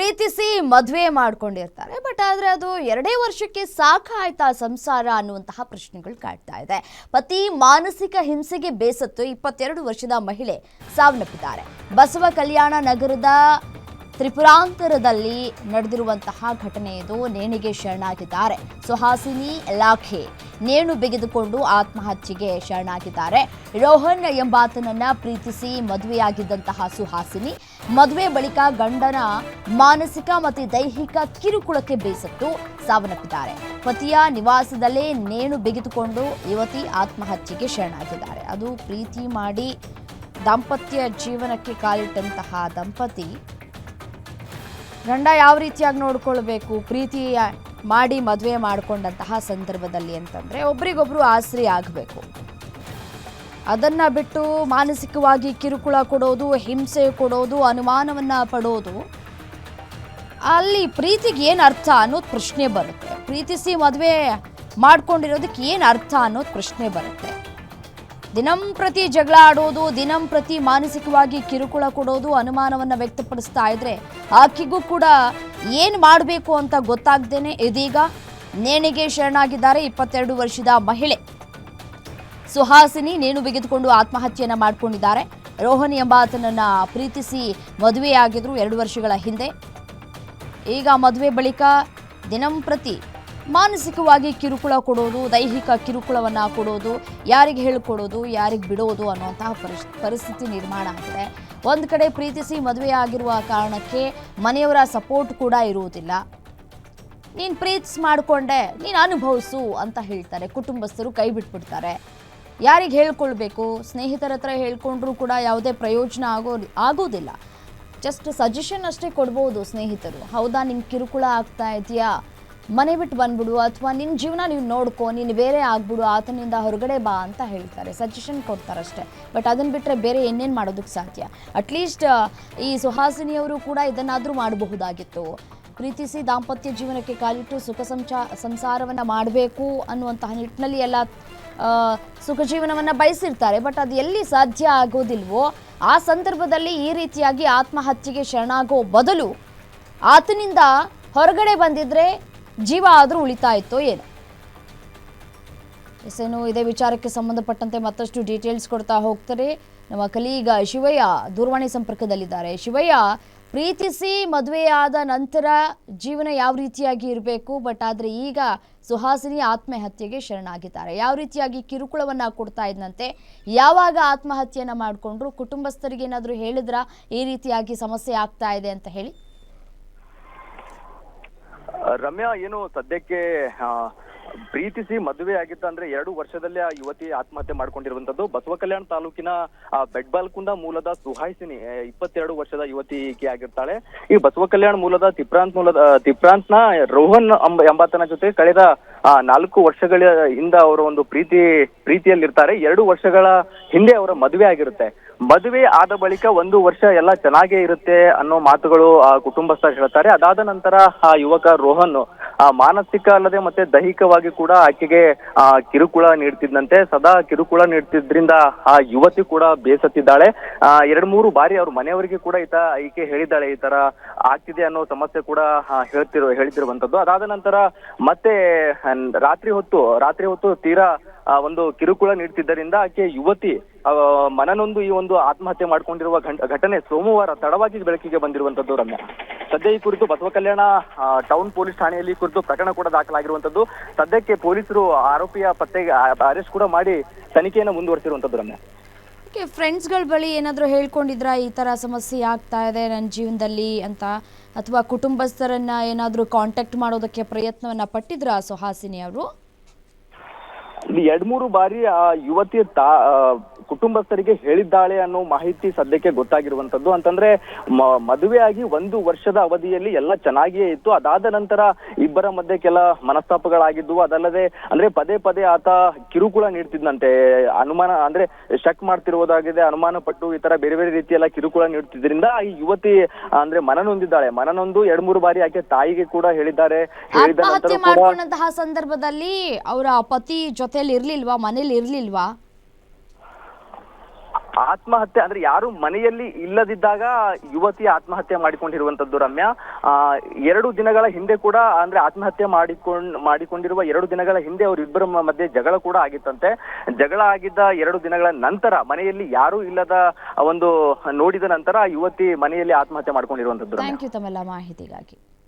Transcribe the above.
ಪ್ರೀತಿಸಿ ಮದುವೆ ಮಾಡ್ಕೊಂಡಿರ್ತಾರೆ. ಬಟ್ ಆದ್ರೆ ಅದು ಎರಡೇ ವರ್ಷಕ್ಕೆ ಸಾಕಾಯ್ತಾ ಸಂಸಾರ ಅನ್ನುವಂತಹ ಪ್ರಶ್ನೆಗಳು ಕಾಡ್ತಾ ಇದೆ. ಪತಿ ಮಾನಸಿಕ ಹಿಂಸೆಗೆ ಬೇಸತ್ತು ಇಪ್ಪತ್ತೆರಡು ವರ್ಷದ ಮಹಿಳೆ ಸಾವನ್ನಪ್ಪಿದ್ದಾರೆ. ಬಸವ ಕಲ್ಯಾಣ ನಗರದ ತ್ರಿಪುರಾಂತರದಲ್ಲಿ ನಡೆದಿರುವಂತಹ ಘಟನೆ ಇದು ನೇಣಿಗೆ ಶರಣಾಗಿದ್ದಾರೆ. ಸುಹಾಸಿನಿ ಲಾಖೆ ನೇಣು ಬಿಗಿದುಕೊಂಡು ಆತ್ಮಹತ್ಯೆಗೆ ಶರಣಾಗಿದ್ದಾರೆ. ರೋಹನ್ ಎಂಬಾತನನ್ನ ಪ್ರೀತಿಸಿ ಮದುವೆಯಾಗಿದ್ದಂತಹ ಸುಹಾಸಿನಿ ಮದುವೆ ಬಳಿಕ ಗಂಡನ ಮಾನಸಿಕ ಮತ್ತು ದೈಹಿಕ ಕಿರುಕುಳಕ್ಕೆ ಬೇಸತ್ತು ಸಾವನ್ನಪ್ಪಿದ್ದಾರೆ. ಪತಿಯ ನಿವಾಸದಲ್ಲೇ ನೇಣು ಬಿಗಿದುಕೊಂಡು ಯುವತಿ ಆತ್ಮಹತ್ಯೆಗೆ ಶರಣಾಗಿದ್ದಾರೆ. ಅದು ಪ್ರೀತಿ ಮಾಡಿ ದಾಂಪತ್ಯ ಜೀವನಕ್ಕೆ ಕಾಲಿಟ್ಟಂತಹ ದಂಪತಿ ಗಂಡ ಯಾವ ರೀತಿಯಾಗಿ ನೋಡ್ಕೊಳ್ಬೇಕು? ಪ್ರೀತಿ ಮಾಡಿ ಮದುವೆ ಮಾಡಿಕೊಂಡಂತಹ ಸಂದರ್ಭದಲ್ಲಿ ಅಂತಂದ್ರೆ ಒಬ್ರಿಗೊಬ್ರು ಆಸರೆ ಆಗಬೇಕು. ಅದನ್ನ ಬಿಟ್ಟು ಮಾನಸಿಕವಾಗಿ ಕಿರುಕುಳ ಕೊಡೋದು, ಹಿಂಸೆ ಕೊಡೋದು, ಅನುಮಾನವನ್ನ ಪಡೋದು, ಅಲ್ಲಿ ಪ್ರೀತಿಗೆ ಏನು ಅರ್ಥ ಅನ್ನೋದು ಪ್ರಶ್ನೆ ಬರುತ್ತೆ. ಪ್ರೀತಿಸಿ ಮದುವೆ ಮಾಡ್ಕೊಂಡಿರೋದಕ್ಕೆ ಏನು ಅರ್ಥ ಅನ್ನೋದು ಪ್ರಶ್ನೆ ಬರುತ್ತೆ. ದಿನಂಪ್ರತಿ ಜಗಳ ಆಡೋದು ದಿನಂಪ್ರತಿ ಮಾನಸಿಕವಾಗಿ ಕಿರುಕುಳ ಕೊಡೋದು, ಅನುಮಾನವನ್ನು ವ್ಯಕ್ತಪಡಿಸ್ತಾ ಇದ್ರೆ ಆಕೆಗೂ ಕೂಡ ಏನು ಮಾಡಬೇಕು ಅಂತ ಗೊತ್ತಾಗ್ದೇನೆ ಇದೀಗ ನೇಣಿಗೆ ಶರಣಾಗಿದ್ದಾರೆ ಇಪ್ಪತ್ತೆರಡು ವರ್ಷದ ಮಹಿಳೆ. ಸುಹಾಸಿನಿ ನೇಣು ಬಿಗಿದುಕೊಂಡು ಆತ್ಮಹತ್ಯೆಯನ್ನು ಮಾಡ್ಕೊಂಡಿದ್ದಾರೆ. ರೋಹನ್ ಎಂಬಾತನನ್ನ ಪ್ರೀತಿಸಿ ಮದುವೆಯಾಗಿದ್ರು ಎರಡು ವರ್ಷಗಳ ಹಿಂದೆ. ಈಗ ಮದುವೆ ಬಳಿಕ ದಿನಂಪ್ರತಿ ಮಾನಸಿಕವಾಗಿ ಕಿರುಕುಳ ಕೊಡೋದು, ದೈಹಿಕ ಕಿರುಕುಳವನ್ನು ಕೊಡೋದು, ಯಾರಿಗೆ ಹೇಳಿಕೊಡೋದು, ಯಾರಿಗೆ ಬಿಡೋದು ಅನ್ನುವಂತಹ ಪರಿಸ್ ಪರಿಸ್ಥಿತಿ ನಿರ್ಮಾಣ ಆಗಿದೆ. ಒಂದು ಕಡೆ ಪ್ರೀತಿಸಿ ಮದುವೆ ಆಗಿರುವ ಕಾರಣಕ್ಕೆ ಮನೆಯವರ ಸಪೋರ್ಟ್ ಕೂಡ ಇರುವುದಿಲ್ಲ. ನೀನು ಪ್ರೀತಿಸಿ ಮಾಡಿಕೊಂಡೆ, ನೀನು ಅನುಭವಿಸು ಅಂತ ಹೇಳ್ತಾರೆ. ಕುಟುಂಬಸ್ಥರು ಕೈ ಬಿಟ್ಬಿಡ್ತಾರೆ. ಯಾರಿಗೆ ಹೇಳ್ಕೊಳ್ಬೇಕು? ಸ್ನೇಹಿತರ ಹತ್ರ ಹೇಳ್ಕೊಂಡ್ರೂ ಕೂಡ ಯಾವುದೇ ಪ್ರಯೋಜನ ಆಗೋ ಆಗೋದಿಲ್ಲ. ಜಸ್ಟ್ ಸಜೆಷನ್ ಅಷ್ಟೇ ಕೊಡ್ಬೋದು ಸ್ನೇಹಿತರು. ಹೌದಾ, ನಿಂಗೆ ಕಿರುಕುಳ ಆಗ್ತಾ ಇದೆಯಾ? ಮನೆ ಬಿಟ್ಟು ಬಂದ್ಬಿಡು ಅಥವಾ ನಿನ್ನ ಜೀವನ ನೀವು ನೋಡ್ಕೊ, ನೀನು ಬೇರೆ ಆಗ್ಬಿಡು, ಆತನಿಂದ ಹೊರಗಡೆ ಬಾ ಅಂತ ಹೇಳ್ತಾರೆ. ಸಜೆಷನ್ ಕೊಡ್ತಾರಷ್ಟೇ. ಬಟ್ ಅದನ್ನು ಬಿಟ್ಟರೆ ಬೇರೆ ಏನೇನು ಮಾಡೋದಕ್ಕೆ ಸಾಧ್ಯ? ಅಟ್ಲೀಸ್ಟ್ ಈ ಸುಹಾಸಿನಿಯವರು ಕೂಡ ಇದನ್ನಾದರೂ ಮಾಡಬಹುದಾಗಿತ್ತು. ಪ್ರೀತಿಸಿ ದಾಂಪತ್ಯ ಜೀವನಕ್ಕೆ ಕಾಲಿಟ್ಟು ಸುಖ ಸಂಚಾ, ಸಂಸಾರವನ್ನು ಮಾಡಬೇಕು ಅನ್ನುವಂತಹ ನಿಟ್ಟಿನಲ್ಲಿ ಎಲ್ಲ ಸುಖ ಜೀವನವನ್ನು ಬಯಸಿರ್ತಾರೆ. ಬಟ್ ಅದು ಎಲ್ಲಿ ಸಾಧ್ಯ ಆಗೋದಿಲ್ವೋ ಆ ಸಂದರ್ಭದಲ್ಲಿ ಈ ರೀತಿಯಾಗಿ ಆತ್ಮಹತ್ಯೆಗೆ ಶರಣಾಗೋ ಬದಲು ಆತನಿಂದ ಹೊರಗಡೆ ಬಂದಿದ್ರೆ ಜೀವ ಆದರೂ ಉಳಿತಾ ಇತ್ತೋ ಏನು. ಎಸ್ ಏನು, ಇದೇ ವಿಚಾರಕ್ಕೆ ಸಂಬಂಧಪಟ್ಟಂತೆ ಮತ್ತಷ್ಟು ಡೀಟೇಲ್ಸ್ ಕೊಡ್ತಾ ಹೋಗ್ತಾರೆ. ನಮ್ಮ ಕಲೀಗ ಶಿವಯ್ಯ ದೂರವಾಣಿ ಸಂಪರ್ಕದಲ್ಲಿದ್ದಾರೆ. ಶಿವಯ್ಯ ಪ್ರೀತಿಸಿ ಮದುವೆಯಾದ ನಂತರ ಜೀವನ ಯಾವ ರೀತಿಯಾಗಿ ಇರಬೇಕು, ಬಟ್ ಆದರೆ ಈಗ ಸುಹಾಸಿನಿ ಆತ್ಮಹತ್ಯೆಗೆ ಶರಣಾಗಿದ್ದಾರೆ. ಯಾವ ರೀತಿಯಾಗಿ ಕಿರುಕುಳವನ್ನು ಕೊಡ್ತಾ ಇದ್ದಂತೆ ಯಾವಾಗ ಆತ್ಮಹತ್ಯೆಯನ್ನು ಮಾಡಿಕೊಂಡ್ರು, ಕುಟುಂಬಸ್ಥರಿಗೆ ಏನಾದರೂ ಹೇಳಿದ್ರ, ಈ ರೀತಿಯಾಗಿ ಸಮಸ್ಯೆ ಆಗ್ತಾ ಇದೆ ಅಂತ ಹೇಳಿ? ರಮ್ಯಾ, ಏನು ಸದ್ಯಕ್ಕೆ ಪ್ರೀತಿಸಿ ಮದುವೆ ಆಗಿತ್ತು ಅಂದ್ರೆ ಎರಡು ವರ್ಷದಲ್ಲೇ ಆ ಯುವತಿ ಆತ್ಮಹತ್ಯೆ ಮಾಡ್ಕೊಂಡಿರುವಂತದ್ದು. ಬಸವ ಕಲ್ಯಾಣ ತಾಲೂಕಿನ ಬೆಡ್ಬಾಲ್ಕುಂದ ಮೂಲದ ಸುಹಾಯಿಸಿನಿ ಇಪ್ಪತ್ತೆರಡು ವರ್ಷದ ಯುವತಿ ಈಕೆ ಆಗಿರ್ತಾಳೆ. ಈ ಬಸವ ಕಲ್ಯಾಣ ಮೂಲದ ತಿಪ್ರಾಂತ್ ಮೂಲದ ತಿಪ್ರಾಂತ್ನ ರೋಹನ್ ಎಂಬ- ಎಂಬಾತನ ಜೊತೆ ಕಳೆದ ಆ, ನಾಲ್ಕು ವರ್ಷಗಳ ಹಿಂದ ಅವರ ಒಂದು ಪ್ರೀತಿ ಪ್ರೀತಿಯಲ್ಲಿರ್ತಾರೆ. ಎರಡು ವರ್ಷಗಳ ಹಿಂದೆ ಅವರ ಮದುವೆ ಆಗಿರುತ್ತೆ. ಮದುವೆ ಆದ ಬಳಿಕ ಒಂದು ವರ್ಷ ಎಲ್ಲ ಚೆನ್ನಾಗೇ ಇರುತ್ತೆ ಅನ್ನೋ ಮಾತುಗಳು ಆ ಕುಟುಂಬಸ್ಥರು ಹೇಳ್ತಾರೆ. ಅದಾದ ನಂತರ ಆ ಯುವಕ ರೋಹನ್ ಆ ಮಾನಸಿಕ ಅಲ್ಲದೆ ಮತ್ತೆ ದೈಹಿಕವಾಗಿ ಕೂಡ ಆಕೆಗೆ ಕಿರುಕುಳ ನೀಡ್ತಿದ್ದಂತೆ, ಸದಾ ಕಿರುಕುಳ ನೀಡ್ತಿದ್ರಿಂದ ಆ ಯುವತಿ ಕೂಡ ಬೇಸತ್ತಿದ್ದಾಳೆ. ಆ, ಎರಡ್ ಮೂರು ಬಾರಿ ಅವ್ರ ಮನೆಯವರಿಗೆ ಕೂಡ ಈತ ಈಕೆ ಹೇಳಿದ್ದಾಳೆ, ಈ ತರ ಆಗ್ತಿದೆ ಅನ್ನೋ ಸಮಸ್ಯೆ ಕೂಡ ಹೇಳ್ತಿರೋ ಹೇಳ್ತಿರುವಂತದ್ದು ಅದಾದ ನಂತರ ಮತ್ತೆ ರಾತ್ರಿ ಹೊತ್ತು ರಾತ್ರಿ ಹೊತ್ತು ತೀರಾ ಒಂದು ಕಿರುಕುಳ ನೀಡ್ತಿದ್ದರಿಂದ ಆಕೆ ಯುವತಿ ಮನನೊಂದು ಈ ಒಂದು ಆತ್ಮಹತ್ಯೆ ಮಾಡ್ಕೊಂಡಿರುವ ಘಂಟ- ಘಟನೆ ಸೋಮವಾರ ತಡವಾಗಿ ಬೆಳಕಿಗೆ ಬಂದಿರುವಂತದ್ದು ರಮ್ಯ. ಸದ್ಯ ಈ ಕುರಿತು ಬಸವ ಕಲ್ಯಾಣ ಟೌನ್ ಪೊಲೀಸ್ ಠಾಣೆಯಲ್ಲಿ ಕುರಿತು ಪ್ರಕರಣ ಕೂಡ ದಾಖಲಾಗಿರುವಂತದ್ದು ಸದ್ಯಕ್ಕೆ ಪೊಲೀಸರು ಆರೋಪಿಯ ಪತ್ತೆಗೆ ಅರೆಸ್ಟ್ ಕೂಡ ಮಾಡಿ ತನಿಖೆಯನ್ನು ಮುಂದುವರಿಸಿರುವಂತದ್ದು ರಮ್ಯ. ಫ್ರೆಂಡ್ಸ್ಗಳ ಬಳಿ ಏನಾದರೂ ಹೇಳ್ಕೊಂಡಿದ್ರ? ಈ ಥರ ಸಮಸ್ಯೆ ಆಗ್ತಾ ಇದೆ ನನ್ನ ಜೀವನದಲ್ಲಿ ಅಂತ? ಅಥವಾ ಕುಟುಂಬಸ್ಥರನ್ನ ಏನಾದರೂ ಕಾಂಟ್ಯಾಕ್ಟ್ ಮಾಡೋದಕ್ಕೆ ಪ್ರಯತ್ನವನ್ನ ಪಟ್ಟಿದ್ರಾ ಸುಹಾಸಿನಿ ಅವರು? ಎರಡ್ ಮೂರು ಬಾರಿ ಆ ಯುವತಿಯ ತಾ ಕುಟುಂಬಸ್ಥರಿಗೆ ಹೇಳಿದ್ದಾಳೆ ಅನ್ನೋ ಮಾಹಿತಿ ಸದ್ಯಕ್ಕೆ ಗೊತ್ತಾಗಿರುವಂತದ್ದು ಅಂತಂದ್ರೆ ಮ- ಆಗಿ ಒಂದು ವರ್ಷದ ಅವಧಿಯಲ್ಲಿ ಎಲ್ಲ ಚೆನ್ನಾಗಿಯೇ ಇತ್ತು. ಅದಾದ ನಂತರ ಇಬ್ಬರ ಮಧ್ಯೆ ಕೆಲ ಮನಸ್ತಾಪಗಳಾಗಿದ್ದು ಅದಲ್ಲದೆ ಅಂದ್ರೆ ಪದೇ ಪದೇ ಆತ ಕಿರುಕುಳ ನೀಡ್ತಿದ್ದಂತೆ ಅನುಮಾನ ಅಂದ್ರೆ ಶಕ್ ಮಾಡ್ತಿರುವುದಾಗಿದೆ ಅನುಮಾನ ಪಟ್ಟು ಈ ತರ ಬೇರೆ ಬೇರೆ ರೀತಿಯೆಲ್ಲ ಕಿರುಕುಳ ನೀಡ್ತಿದ್ರಿಂದ ಈ ಯುವತಿ ಅಂದ್ರೆ ಮನನೊಂದಿದ್ದಾಳೆ. ಮನನೊಂದು ಎರಡ್ ಮೂರು ಬಾರಿ ಆಕೆ ತಾಯಿಗೆ ಕೂಡ ಹೇಳಿದ್ದಾರೆ. ಆತ್ಮಹತ್ಯೆ ಮಾಡ್ಕೊಂಡಂತಹ ಸಂದರ್ಭದಲ್ಲಿ ಅವರ ಪತಿ ಜೊತೆಲಿ ಇರ್ಲಿಲ್ವಾ ಮನೇಲಿ ಇರ್ಲಿಲ್ವಾ ಆತ್ಮಹತ್ಯೆ ಅಂದ್ರೆ ಯಾರು ಮನೆಯಲ್ಲಿ ಇಲ್ಲದಿದ್ದಾಗ ಯುವತಿ ಆತ್ಮಹತ್ಯೆ ಮಾಡಿಕೊಂಡಿರುವಂತದ್ದು ರಮ್ಯಾ. ಆ, ಎರಡು ದಿನಗಳ ಹಿಂದೆ ಕೂಡ ಅಂದ್ರೆ ಆತ್ಮಹತ್ಯೆ ಮಾಡಿಕೊಂಡ್ ಮಾಡಿಕೊಂಡಿರುವ ಎರಡು ದಿನಗಳ ಹಿಂದೆ ಅವರಿಬ್ಬರ ಮಧ್ಯೆ ಜಗಳ ಕೂಡ ಆಗಿತ್ತಂತೆ. ಜಗಳ ಆಗಿದ್ದ ಎರಡು ದಿನಗಳ ನಂತರ ಮನೆಯಲ್ಲಿ ಯಾರೂ ಇಲ್ಲದ ಒಂದು ನೋಡಿದ ನಂತರ ಯುವತಿ ಮನೆಯಲ್ಲಿ ಆತ್ಮಹತ್ಯೆ ಮಾಡ್ಕೊಂಡಿರುವಂತದ್ದು ಮಾಹಿತಿಗಾಗಿ.